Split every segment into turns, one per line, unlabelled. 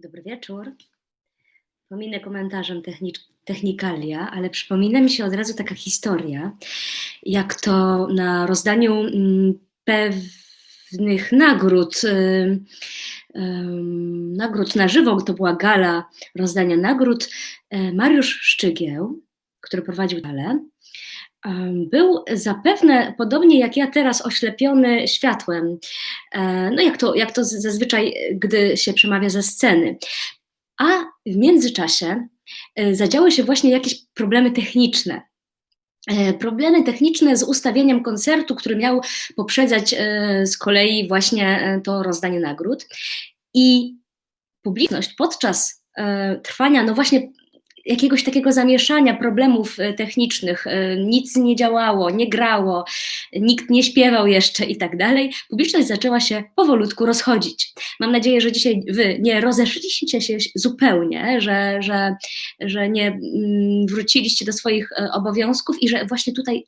Dobry wieczór. Pominę komentarzem technicz- technikalia, ale przypomina mi się od razu taka historia, jak to na rozdaniu mm, pewnych nagród, ym, nagród na żywo, to była gala rozdania nagród, e, Mariusz Szczygieł, który prowadził galę, był zapewne, podobnie jak ja teraz, oślepiony światłem. E, No jak to, jak to zazwyczaj, gdy się przemawia ze sceny. A w międzyczasie e, zadziały się właśnie jakieś problemy techniczne. E, Problemy techniczne z ustawieniem koncertu, który miał poprzedzać z kolei właśnie to rozdanie nagród. I publiczność podczas trwania, no właśnie jakiegoś takiego zamieszania, problemów e, technicznych, e, nic nie działało, nie grało, nikt nie śpiewał jeszcze i tak dalej, publiczność zaczęła się powolutku rozchodzić. Mam nadzieję, że dzisiaj wy nie rozeszliście się zupełnie, że, że, że nie mm, wróciliście do swoich e, obowiązków i że właśnie tutaj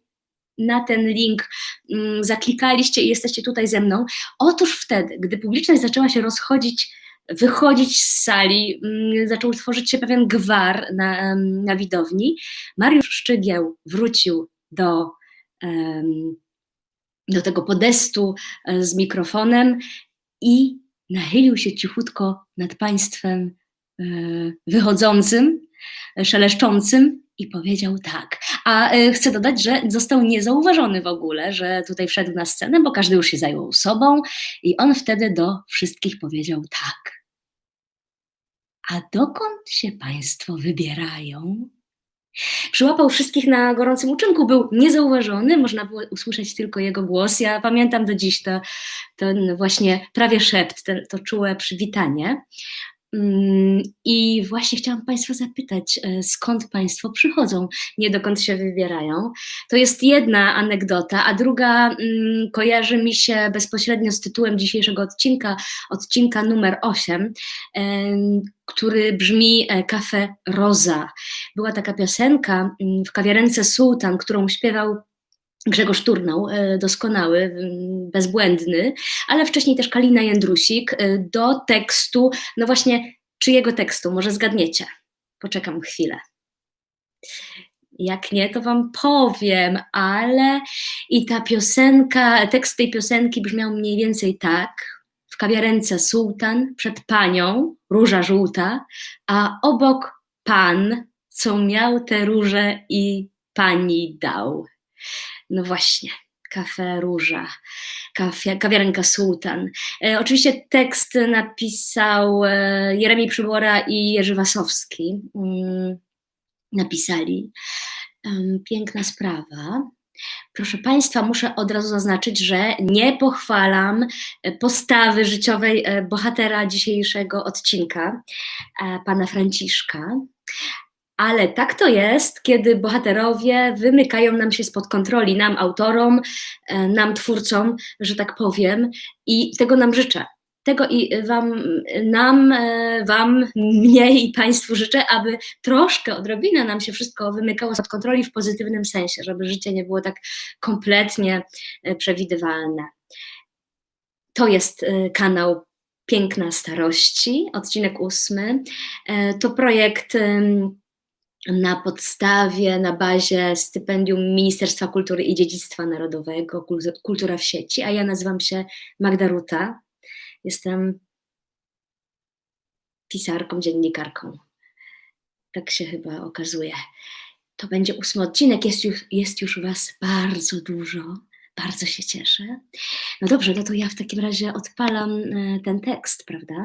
na ten link mm, zaklikaliście i jesteście tutaj ze mną. Otóż wtedy, gdy publiczność zaczęła się rozchodzić, wychodzić z sali, mm, zaczął tworzyć się pewien gwar na, em, na widowni, Mariusz Szczygieł wrócił do, do tego podestu e, z mikrofonem i nachylił się cichutko nad państwem e, wychodzącym, e, szeleszczącym i powiedział tak. A chcę dodać, że został niezauważony w ogóle, że tutaj wszedł na scenę, bo każdy już się zajął sobą i on wtedy do wszystkich powiedział tak. A dokąd się Państwo wybierają? Przyłapał wszystkich na gorącym uczynku, był niezauważony, można było usłyszeć tylko jego głos. Ja pamiętam do dziś to, ten właśnie prawie szept, ten, to czułe przywitanie. Mm, I właśnie chciałam Państwa zapytać, e, skąd Państwo przychodzą, nie dokąd się wybierają. To jest jedna anegdota, a druga mm, kojarzy mi się bezpośrednio z tytułem dzisiejszego odcinka, odcinka numer 8, em, który brzmi e, Kafe Roza. Była taka piosenka mm, w kawiarence Sultan, którą śpiewał Grzegorz Turnał, e, doskonały, bezbłędny, ale wcześniej też Kalina Jędrusik e, do tekstu, no właśnie, czyjego tekstu? Może zgadniecie? Poczekam chwilę. Jak nie, to wam powiem, ale i ta piosenka, tekst tej piosenki brzmiał mniej więcej tak. W kawiarence sułtan, przed panią, róża żółta, a obok pan, co miał te róże i pani dał. No właśnie, kafe róża, kawiarenka sułtan. E, oczywiście tekst napisał e, Jeremi Przybora i Jerzy Wasowski. Mm, napisali. Em, Piękna sprawa. Proszę Państwa, muszę od razu zaznaczyć, że nie pochwalam e, postawy życiowej e, bohatera dzisiejszego odcinka, e, pana Franciszka. Ale tak to jest, kiedy bohaterowie wymykają nam się spod kontroli, nam autorom, e, nam twórcom, że tak powiem, i tego nam życzę. Tego i wam, nam, e, wam, mnie i Państwu życzę, aby troszkę, odrobinę nam się wszystko wymykało spod kontroli w pozytywnym sensie, żeby życie nie było tak kompletnie e, przewidywalne. To jest kanał Piękna Starości, odcinek ósmy. To projekt na podstawie, na bazie stypendium Ministerstwa Kultury i Dziedzictwa Narodowego, Kul- Kultura w sieci, a ja nazywam się Magda Ruta. Jestem pisarką, dziennikarką. Tak się chyba okazuje. To będzie ósmy odcinek, jest już, jest już Was bardzo dużo, bardzo się cieszę. No dobrze, no to ja w takim razie odpalam e, ten tekst, prawda?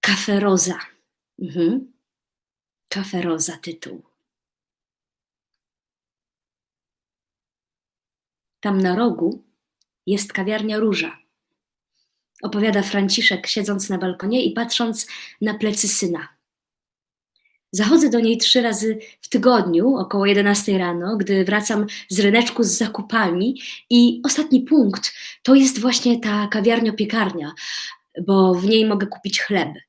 Kafe Roza. Mhm. Kafe Roza tytuł. Tam na rogu jest kawiarnia Róża. Opowiada Franciszek, siedząc na balkonie i patrząc na plecy syna. Zachodzę do niej trzy razy w tygodniu, około 11 rano, gdy wracam z ryneczku z zakupami. I ostatni punkt to jest właśnie ta kawiarnio-piekarnia, bo w niej mogę kupić chleb.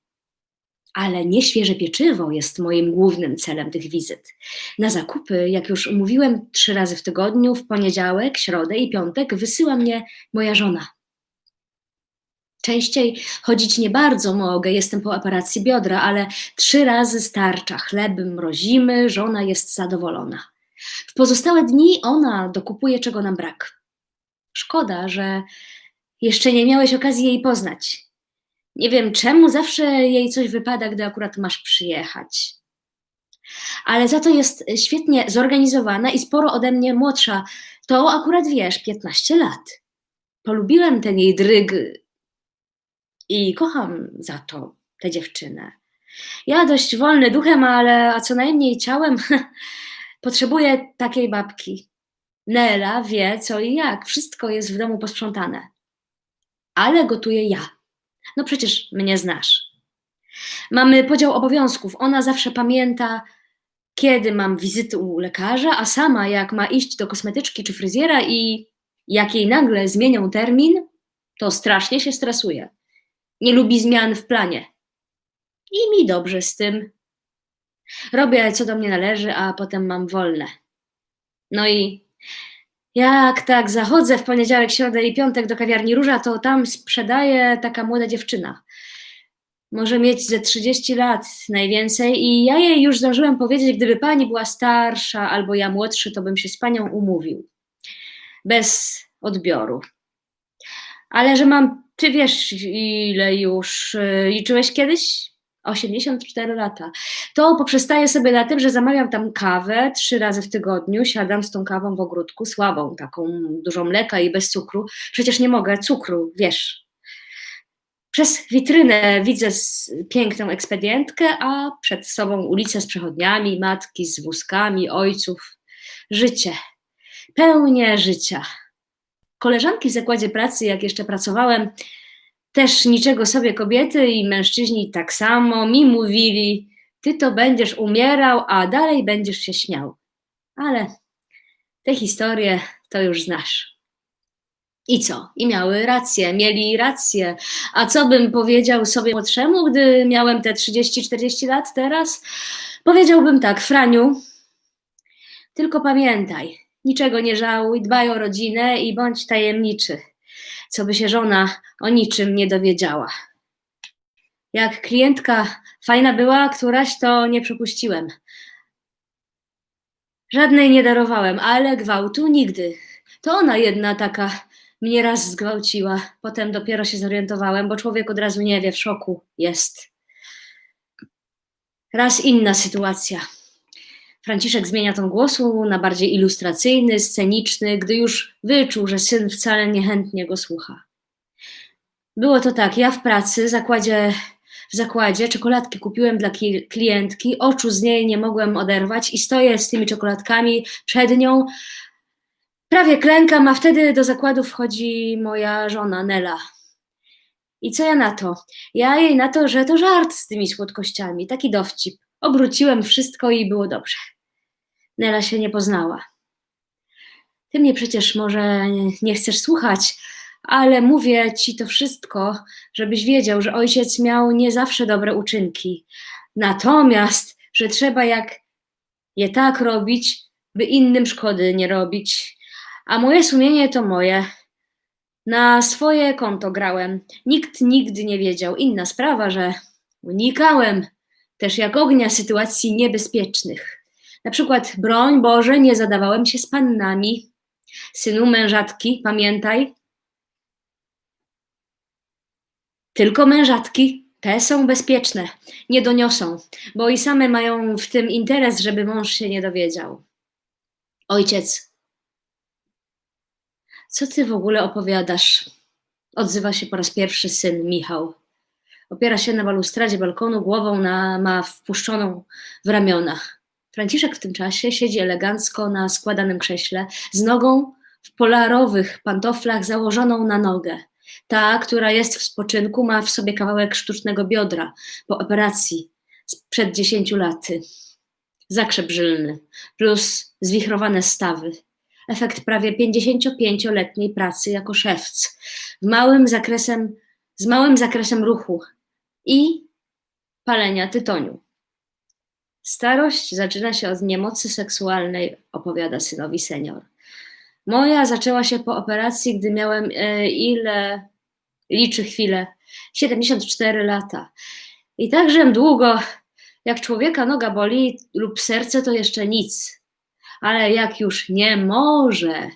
Ale nie świeże pieczywo jest moim głównym celem tych wizyt. Na zakupy, jak już mówiłem, trzy razy w tygodniu, w poniedziałek, środę i piątek wysyła mnie moja żona. Częściej chodzić nie bardzo mogę, jestem po operacji biodra, ale trzy razy starcza. Chleb mrozimy, żona jest zadowolona. W pozostałe dni ona dokupuje, czego nam brak. Szkoda, że jeszcze nie miałeś okazji jej poznać. Nie wiem, czemu zawsze jej coś wypada, gdy akurat masz przyjechać. Ale za to jest świetnie zorganizowana i sporo ode mnie młodsza. To akurat wiesz, 15 lat. Polubiłem ten jej dryg i kocham za to tę dziewczynę. Ja dość wolny duchem, ale a co najmniej ciałem potrzebuję takiej babki. Nela wie co i jak, wszystko jest w domu posprzątane. Ale gotuję ja. No przecież mnie znasz. Mamy podział obowiązków. Ona zawsze pamięta, kiedy mam wizytę u lekarza, a sama jak ma iść do kosmetyczki czy fryzjera i jak jej nagle zmienią termin, to strasznie się stresuje. Nie lubi zmian w planie. I mi dobrze z tym. Robię co do mnie należy, a potem mam wolne. No i jak tak zachodzę w poniedziałek, środę i piątek do kawiarni Róża, to tam sprzedaje taka młoda dziewczyna. Może mieć ze 30 lat najwięcej i ja jej już zdążyłem powiedzieć, gdyby pani była starsza albo ja młodszy, to bym się z panią umówił. Bez odbioru. Ale że mam, ty wiesz ile już, yy, liczyłeś kiedyś? 84 lata. To poprzestaję sobie na tym, że zamawiam tam kawę trzy razy w tygodniu, siadam z tą kawą w ogródku, słabą, taką dużą mleka i bez cukru. Przecież nie mogę cukru, wiesz. Przez witrynę widzę piękną ekspedientkę, a przed sobą ulicę z przechodniami, matki z wózkami, ojców. Życie. Pełnie życia. Koleżanki w zakładzie pracy, jak jeszcze pracowałem, też niczego sobie kobiety i mężczyźni tak samo mi mówili, ty to będziesz umierał, a dalej będziesz się śmiał. Ale te historie to już znasz. I co? I miały rację, mieli rację. A co bym powiedział sobie młodszemu, gdy miałem te 30-40 lat teraz? Powiedziałbym tak, Franiu, tylko pamiętaj, niczego nie żałuj, dbaj o rodzinę i bądź tajemniczy co by się żona o niczym nie dowiedziała. Jak klientka fajna była, któraś to nie przepuściłem. Żadnej nie darowałem, ale gwałtu nigdy. To ona jedna taka mnie raz zgwałciła. Potem dopiero się zorientowałem, bo człowiek od razu nie wie, w szoku jest. Raz inna sytuacja. Franciszek zmienia ton głosu na bardziej ilustracyjny, sceniczny, gdy już wyczuł, że syn wcale niechętnie go słucha. Było to tak, ja w pracy zakładzie, w zakładzie czekoladki kupiłem dla klientki, oczu z niej nie mogłem oderwać i stoję z tymi czekoladkami przed nią. Prawie klękam, a wtedy do zakładu wchodzi moja żona Nela. I co ja na to? Ja jej na to, że to żart z tymi słodkościami, taki dowcip. Obróciłem wszystko i było dobrze. Nela się nie poznała. Ty mnie przecież może nie chcesz słuchać, ale mówię ci to wszystko, żebyś wiedział, że ojciec miał nie zawsze dobre uczynki. Natomiast, że trzeba jak je tak robić, by innym szkody nie robić. A moje sumienie to moje. Na swoje konto grałem. Nikt nigdy nie wiedział. Inna sprawa, że unikałem też jak ognia sytuacji niebezpiecznych. Na przykład, broń Boże, nie zadawałem się z pannami. Synu mężatki, pamiętaj. Tylko mężatki, te są bezpieczne, nie doniosą, bo i same mają w tym interes, żeby mąż się nie dowiedział. Ojciec, co ty w ogóle opowiadasz? Odzywa się po raz pierwszy syn Michał. Opiera się na balustradzie balkonu, głową na, ma wpuszczoną w ramionach. Franciszek w tym czasie siedzi elegancko na składanym krześle, z nogą w polarowych pantoflach założoną na nogę. Ta, która jest w spoczynku, ma w sobie kawałek sztucznego biodra po operacji sprzed dziesięciu laty. Zakrzep żylny plus zwichrowane stawy. Efekt prawie 55-letniej pracy jako szewc, w małym zakresem, z małym zakresem ruchu, i palenia tytoniu. Starość zaczyna się od niemocy seksualnej, opowiada synowi senior. Moja zaczęła się po operacji, gdy miałem e, ile Liczy chwilę. 74 lata. I także długo, jak człowieka noga boli lub serce, to jeszcze nic. Ale jak już nie może,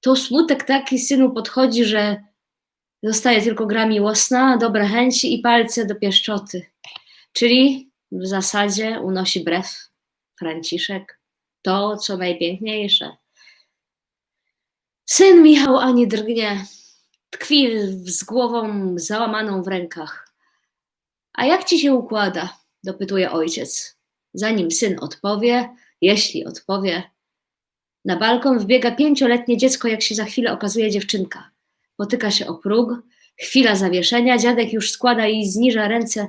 to smutek taki synu podchodzi, że zostaje tylko gra miłosna, dobre chęci i palce do pieszczoty. Czyli w zasadzie unosi brew Franciszek to, co najpiękniejsze. Syn Michał ani drgnie, tkwi z głową załamaną w rękach. A jak ci się układa? dopytuje ojciec. Zanim syn odpowie, jeśli odpowie, na balkon wbiega pięcioletnie dziecko, jak się za chwilę okazuje dziewczynka. Potyka się o próg, chwila zawieszenia, dziadek już składa i zniża ręce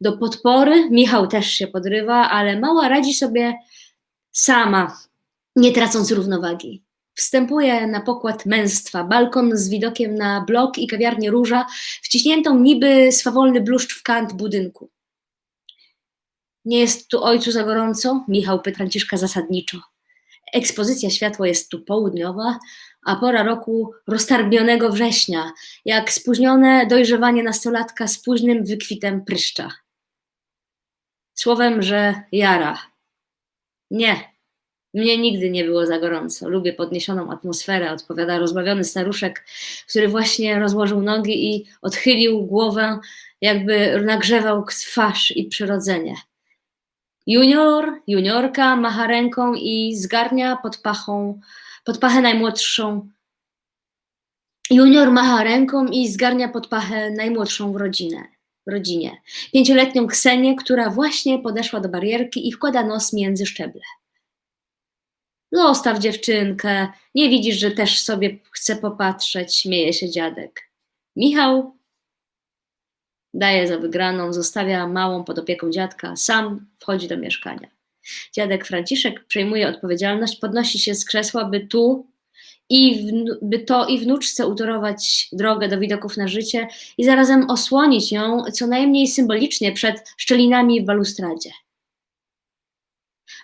do podpory, Michał też się podrywa, ale mała radzi sobie sama, nie tracąc równowagi. Wstępuje na pokład męstwa, balkon z widokiem na blok i kawiarnię Róża, wciśniętą niby swawolny bluszcz w kant budynku. Nie jest tu ojcu za gorąco? Michał pyta Franciszka zasadniczo. Ekspozycja światła jest tu południowa, a pora roku roztarbionego września, jak spóźnione dojrzewanie nastolatka z późnym wykwitem pryszcza. Słowem, że jara. Nie, mnie nigdy nie było za gorąco. Lubię podniesioną atmosferę, odpowiada rozbawiony staruszek, który właśnie rozłożył nogi i odchylił głowę, jakby nagrzewał twarz i przyrodzenie. Junior, juniorka macha ręką i zgarnia pod pachą, pod pachę najmłodszą. Junior macha ręką i zgarnia pod pachę najmłodszą w rodzinę rodzinie. Pięcioletnią Ksenię, która właśnie podeszła do barierki i wkłada nos między szczeble. Zostaw dziewczynkę, nie widzisz, że też sobie chce popatrzeć, śmieje się dziadek. Michał daje za wygraną, zostawia małą pod opieką dziadka, sam wchodzi do mieszkania. Dziadek Franciszek przejmuje odpowiedzialność, podnosi się z krzesła, by tu i by to i wnuczce utorować drogę do widoków na życie i zarazem osłonić ją co najmniej symbolicznie przed szczelinami w balustradzie.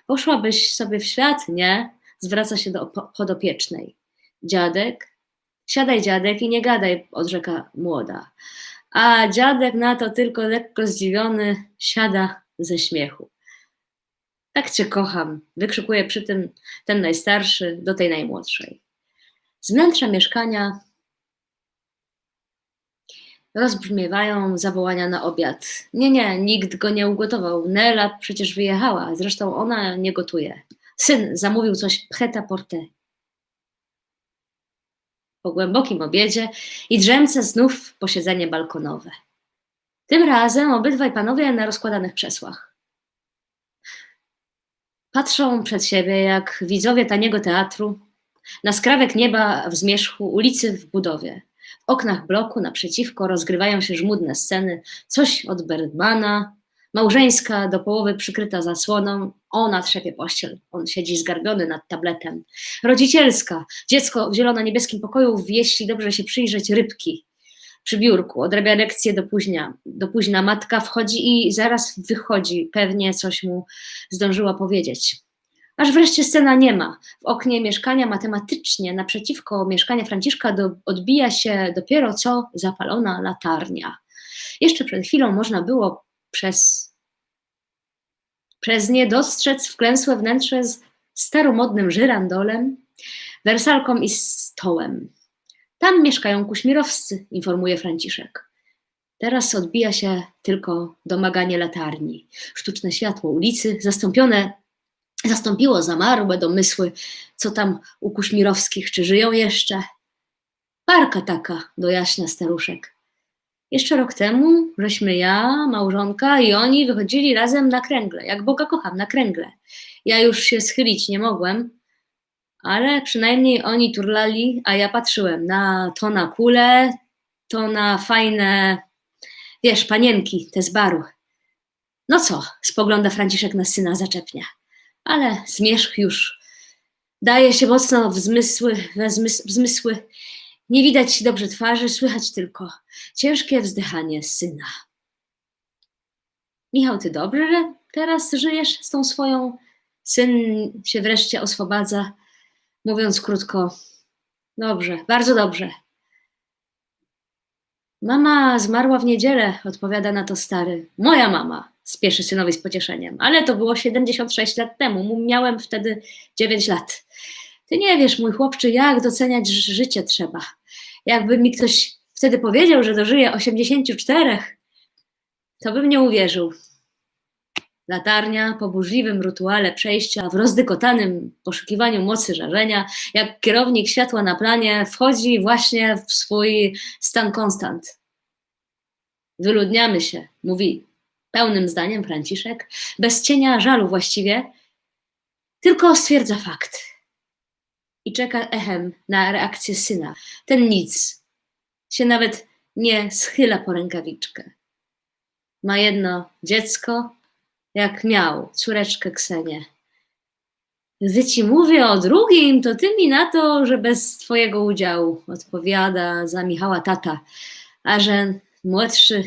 Poszłabyś sobie w świat, nie? Zwraca się do podopiecznej. Dziadek? Siadaj, dziadek, i nie gadaj, odrzeka młoda. A dziadek na to tylko lekko zdziwiony siada ze śmiechu. Tak cię kocham, wykrzykuje przy tym ten najstarszy do tej najmłodszej. Z wnętrza mieszkania rozbrzmiewają zawołania na obiad. Nie, nie, nikt go nie ugotował. Nela przecież wyjechała, zresztą ona nie gotuje. Syn zamówił coś preta porte. Po głębokim obiedzie i drzemce znów posiedzenie balkonowe. Tym razem obydwaj panowie na rozkładanych krzesłach. Patrzą przed siebie jak widzowie taniego teatru, na skrawek nieba w zmierzchu, ulicy w budowie. W oknach bloku naprzeciwko rozgrywają się żmudne sceny, coś od Bergmana, małżeńska do połowy przykryta zasłoną, ona trzepie pościel, on siedzi zgarbiony nad tabletem. Rodzicielska, dziecko w zielono-niebieskim pokoju, jeśli dobrze się przyjrzeć, rybki przy biurku, odrabia lekcje do późnia, do późna, matka wchodzi i zaraz wychodzi, pewnie coś mu zdążyła powiedzieć. Aż wreszcie scena nie ma. W oknie mieszkania matematycznie naprzeciwko mieszkania Franciszka do, odbija się dopiero co zapalona latarnia. Jeszcze przed chwilą można było przez, przez nie dostrzec wklęsłe wnętrze z staromodnym żyrandolem, wersalką i stołem. Tam mieszkają kuśmirowscy, informuje Franciszek. Teraz odbija się tylko domaganie latarni. Sztuczne światło ulicy, zastąpione Zastąpiło zamarłe domysły, co tam u Kuśmirowskich, czy żyją jeszcze? Parka taka, dojaśnia staruszek. Jeszcze rok temu, żeśmy ja, małżonka i oni wychodzili razem na kręgle, jak Boga kocham, na kręgle. Ja już się schylić nie mogłem, ale przynajmniej oni turlali, a ja patrzyłem na to na kule, to na fajne, wiesz, panienki, te z baru. No co, spogląda Franciszek na syna zaczepnia ale zmierzch już daje się mocno w zmysły, w zmysły. Nie widać dobrze twarzy, słychać tylko ciężkie wzdychanie syna. Michał, ty dobrze teraz żyjesz z tą swoją? Syn się wreszcie oswobadza, mówiąc krótko: Dobrze, bardzo dobrze. Mama zmarła w niedzielę, odpowiada na to stary. Moja mama, spieszy synowi z pocieszeniem. Ale to było 76 lat temu, miałem wtedy 9 lat. Ty nie wiesz, mój chłopczy, jak doceniać życie trzeba. Jakby mi ktoś wtedy powiedział, że dożyje 84, to bym nie uwierzył. Latarnia po burzliwym rytuale przejścia, w rozdykotanym poszukiwaniu mocy żarzenia, jak kierownik światła na planie, wchodzi właśnie w swój stan konstant. Wyludniamy się, mówi pełnym zdaniem Franciszek, bez cienia żalu właściwie, tylko stwierdza fakt. I czeka echem na reakcję syna. Ten nic się nawet nie schyla po rękawiczkę. Ma jedno dziecko, jak miał córeczkę Ksenię. Gdy ci mówię o drugim, to ty mi na to, że bez twojego udziału, odpowiada za Michała tata, a że młodszy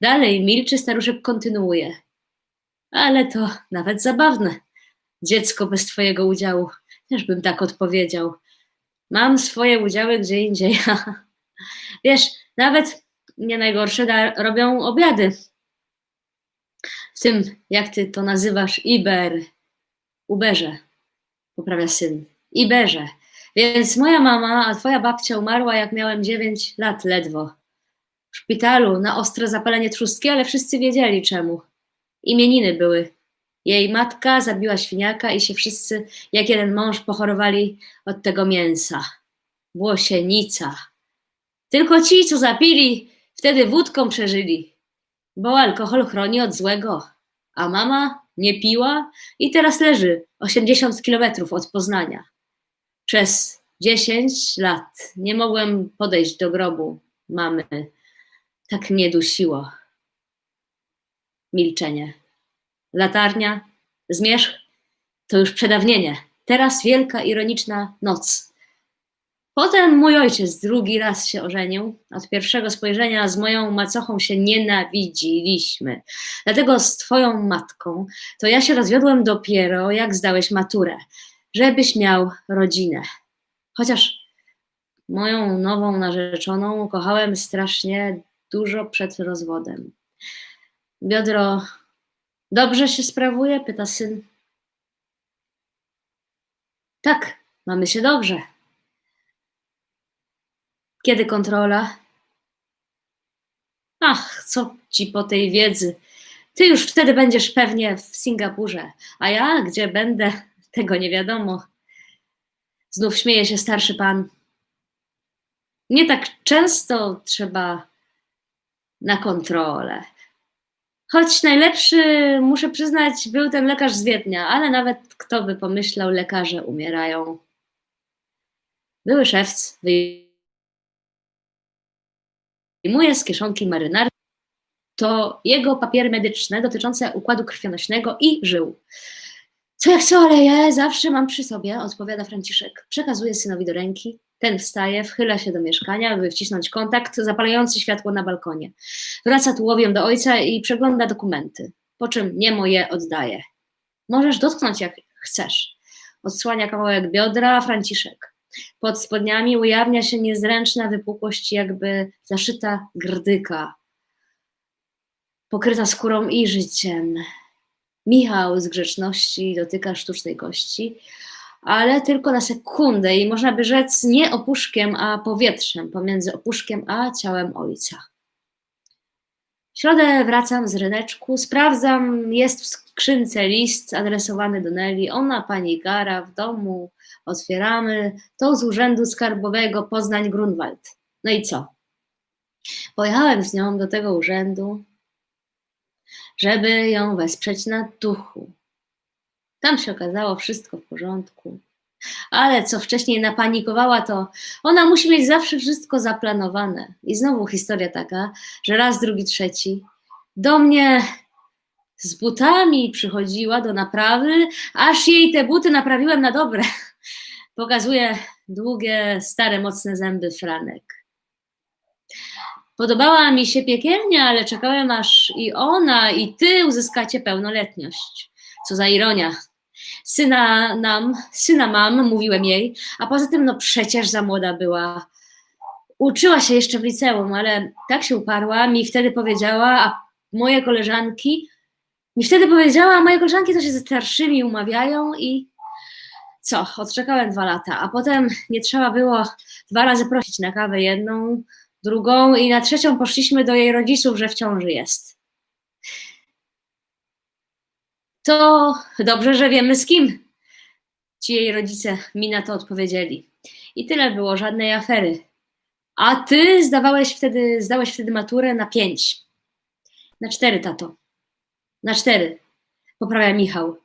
dalej milczy, staruszek kontynuuje. Ale to nawet zabawne. Dziecko bez twojego udziału. Też bym tak odpowiedział. Mam swoje udziały gdzie indziej. Wiesz, nawet nie najgorsze robią obiady w tym, jak ty to nazywasz, Iber, Uberze, poprawia syn, Iberze. Więc moja mama, a twoja babcia umarła, jak miałem 9 lat ledwo. W szpitalu na ostre zapalenie trzustki, ale wszyscy wiedzieli czemu. Imieniny były. Jej matka zabiła świniaka i się wszyscy, jak jeden mąż, pochorowali od tego mięsa. Włosienica. Tylko ci, co zapili, wtedy wódką przeżyli bo alkohol chroni od złego. A mama nie piła i teraz leży 80 kilometrów od Poznania. Przez 10 lat nie mogłem podejść do grobu mamy. Tak mnie dusiło. Milczenie. Latarnia, zmierzch, to już przedawnienie. Teraz wielka, ironiczna noc. Potem mój ojciec drugi raz się ożenił. Od pierwszego spojrzenia z moją macochą się nienawidziliśmy. Dlatego z twoją matką to ja się rozwiodłem dopiero, jak zdałeś maturę, żebyś miał rodzinę. Chociaż moją nową narzeczoną kochałem strasznie dużo przed rozwodem. Biodro dobrze się sprawuje? pyta syn. Tak, mamy się dobrze. Kiedy kontrola? Ach, co ci po tej wiedzy? Ty już wtedy będziesz pewnie w Singapurze, a ja gdzie będę, tego nie wiadomo. Znów śmieje się starszy pan. Nie tak często trzeba na kontrolę. Choć najlepszy, muszę przyznać, był ten lekarz z Wiednia, ale nawet kto by pomyślał, lekarze umierają. Były szewc wyjmuje z kieszonki marynarki, to jego papiery medyczne dotyczące układu krwionośnego i żył. Co jak co, ale ja zawsze mam przy sobie, odpowiada Franciszek. Przekazuje synowi do ręki. Ten wstaje, wchyla się do mieszkania, by wcisnąć kontakt, zapalający światło na balkonie. Wraca tułowiem do ojca i przegląda dokumenty, po czym niemo je oddaje. Możesz dotknąć jak chcesz. Odsłania kawałek biodra Franciszek. Pod spodniami ujawnia się niezręczna wypukłość, jakby zaszyta grdyka, pokryta skórą i życiem. Michał z grzeczności dotyka sztucznej kości, ale tylko na sekundę i można by rzec nie opuszkiem, a powietrzem pomiędzy opuszkiem a ciałem ojca. W środę wracam z ryneczku, sprawdzam, jest w skrzynce list adresowany do Neli, ona pani Gara w domu, otwieramy, to z Urzędu Skarbowego Poznań-Grunwald. No i co? Pojechałem z nią do tego urzędu, żeby ją wesprzeć na duchu. Tam się okazało wszystko w porządku. Ale co wcześniej napanikowała, to ona musi mieć zawsze wszystko zaplanowane. I znowu historia taka, że raz, drugi, trzeci do mnie z butami przychodziła do naprawy, aż jej te buty naprawiłem na dobre. Pokazuje długie, stare, mocne zęby Franek. Podobała mi się piekielnia, ale czekałem aż i ona, i ty uzyskacie pełnoletność. Co za ironia. Syna nam, syna mam, mówiłem jej, a poza tym, no przecież za młoda była. uczyła się jeszcze w liceum, ale tak się uparła, mi wtedy powiedziała, a moje koleżanki, mi wtedy powiedziała, a moje koleżanki to się ze starszymi umawiają i co, odczekałem dwa lata, a potem nie trzeba było dwa razy prosić na kawę jedną, drugą i na trzecią poszliśmy do jej rodziców, że w ciąży jest. To dobrze, że wiemy z kim ci jej rodzice mi na to odpowiedzieli. I tyle było, żadnej afery. A ty zdawałeś wtedy, zdałeś wtedy maturę na pięć. Na cztery, tato. Na cztery. Poprawia Michał.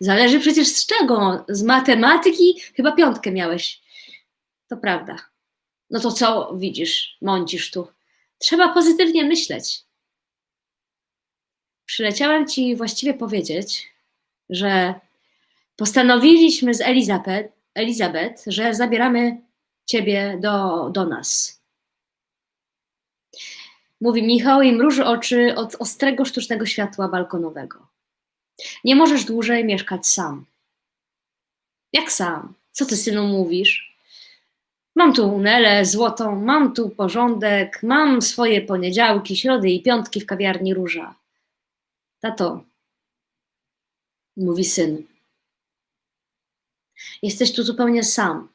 Zależy przecież z czego. Z matematyki chyba piątkę miałeś. To prawda. No to co widzisz, mącisz tu? Trzeba pozytywnie myśleć. Przyleciałem ci właściwie powiedzieć, że postanowiliśmy z Elizabeth, Elizabeth że zabieramy ciebie do, do nas. Mówi Michał i mruży oczy od ostrego sztucznego światła balkonowego. Nie możesz dłużej mieszkać sam. Jak sam? Co ty, synu, mówisz? Mam tu Nelę złotą, mam tu porządek, mam swoje poniedziałki, środy i piątki w kawiarni Róża. Tato, mówi syn, jesteś tu zupełnie sam.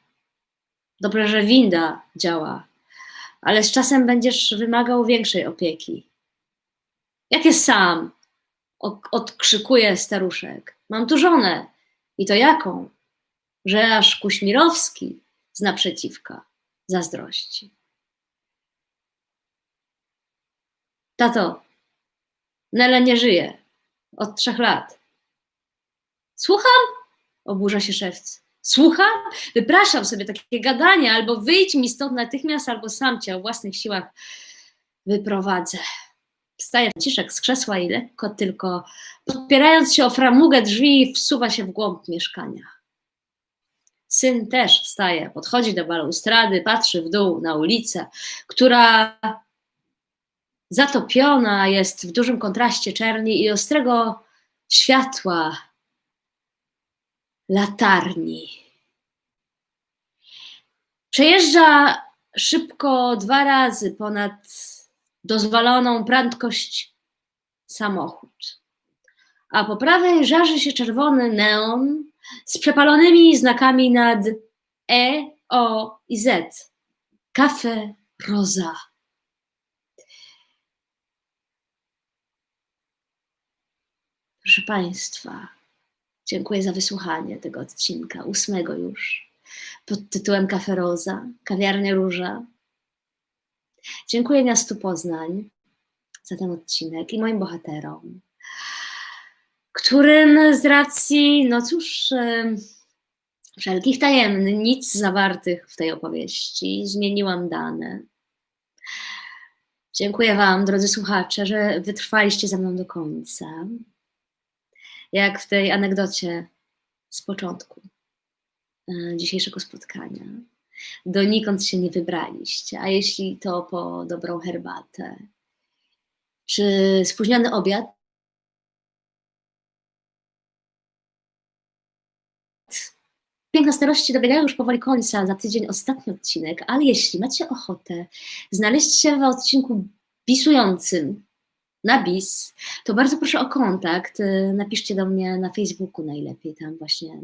Dobrze, że winda działa, ale z czasem będziesz wymagał większej opieki. Jak jest sam? Odkrzykuje staruszek. Mam tu żonę. I to jaką? Że aż Kuśmirowski z naprzeciwka zazdrości. Tato, Nela nie żyje. Od trzech lat. Słucham? Oburza się szewc. Słucham? Wypraszam sobie takie gadanie, albo wyjdź mi stąd natychmiast, albo sam cię o własnych siłach wyprowadzę. Wstaje Franciszek z krzesła i lekko tylko, podpierając się o framugę drzwi, wsuwa się w głąb mieszkania. Syn też wstaje, podchodzi do balustrady, patrzy w dół na ulicę, która zatopiona jest w dużym kontraście czerni i ostrego światła latarni. Przejeżdża szybko dwa razy ponad dozwoloną prędkość samochód. A po prawej żarzy się czerwony neon z przepalonymi znakami nad E, O i Z. Kafe Roza. Proszę Państwa, dziękuję za wysłuchanie tego odcinka, ósmego już, pod tytułem Kafe Roza, kawiarnia Róża. Dziękuję miastu Poznań za ten odcinek i moim bohaterom, którym z racji, no cóż, wszelkich tajemnic zawartych w tej opowieści zmieniłam dane. Dziękuję Wam, drodzy słuchacze, że wytrwaliście ze mną do końca jak w tej anegdocie z początku e, dzisiejszego spotkania. Donikąd się nie wybraliście, a jeśli to po dobrą herbatę, czy spóźniony obiad, Piękne starości dobiegają już powoli końca, za tydzień ostatni odcinek, ale jeśli macie ochotę znaleźć się w odcinku bisującym, na BIS, to bardzo proszę o kontakt. Y, napiszcie do mnie na Facebooku najlepiej, tam właśnie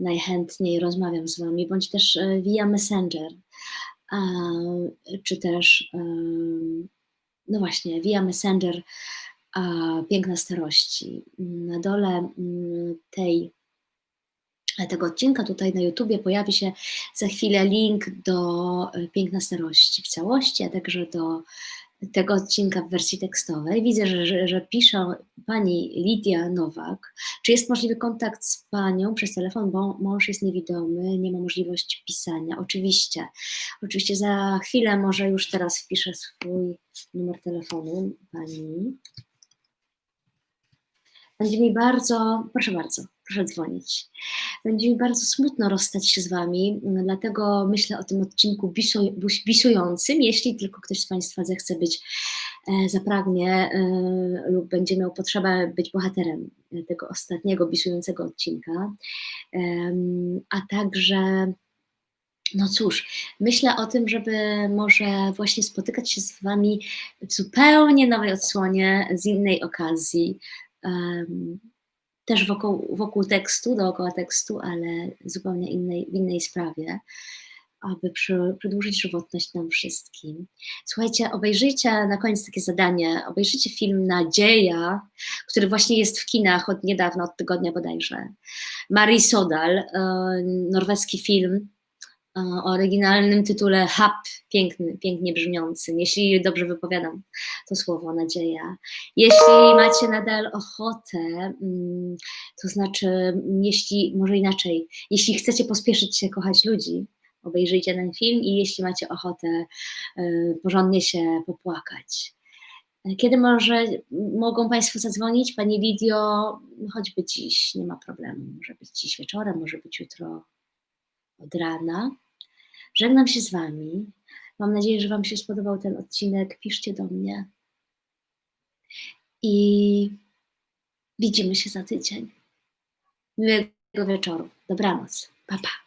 najchętniej rozmawiam z Wami, bądź też y, via Messenger, czy też, y, no właśnie, via Messenger Piękna Starości. Na dole tej tego odcinka tutaj na YouTubie pojawi się za chwilę link do Piękna Starości w całości, a także do tego odcinka w wersji tekstowej. Widzę, że, że, że pisze pani Lidia Nowak. Czy jest możliwy kontakt z panią przez telefon, bo mąż jest niewidomy, nie ma możliwości pisania? Oczywiście. Oczywiście za chwilę, może już teraz wpiszę swój numer telefonu pani. Będzie mi bardzo, proszę bardzo, proszę dzwonić. Będzie mi bardzo smutno rozstać się z Wami, dlatego myślę o tym odcinku bisującym. Jeśli tylko ktoś z Państwa zechce być, e, zapragnie e, lub będzie miał potrzebę być bohaterem tego ostatniego bisującego odcinka, a także No cóż, myślę o tym, żeby może właśnie spotykać się z Wami w zupełnie nowej odsłonie, z innej okazji. Też wokół, wokół tekstu, dookoła tekstu, ale zupełnie innej, w innej sprawie, aby przy, przedłużyć żywotność nam wszystkim. Słuchajcie, obejrzyjcie na koniec takie zadanie, obejrzyjcie film Nadzieja, który właśnie jest w kinach od niedawna, od tygodnia bodajże. Marie Sodal, norweski film, o oryginalnym tytule Hap, piękny, pięknie brzmiący, jeśli dobrze wypowiadam to słowo nadzieja. Jeśli macie nadal ochotę, mm, to znaczy, jeśli, może inaczej, jeśli chcecie pospieszyć się kochać ludzi, obejrzyjcie ten film i jeśli macie ochotę y, porządnie się popłakać. Kiedy może mogą Państwo zadzwonić? Pani Lidio, choćby dziś, nie ma problemu. Może być dziś wieczorem, może być jutro od rana. Żegnam się z Wami. Mam nadzieję, że Wam się spodobał ten odcinek. Piszcie do mnie. I widzimy się za tydzień. Miłego wieczoru. Dobranoc. Pa, pa.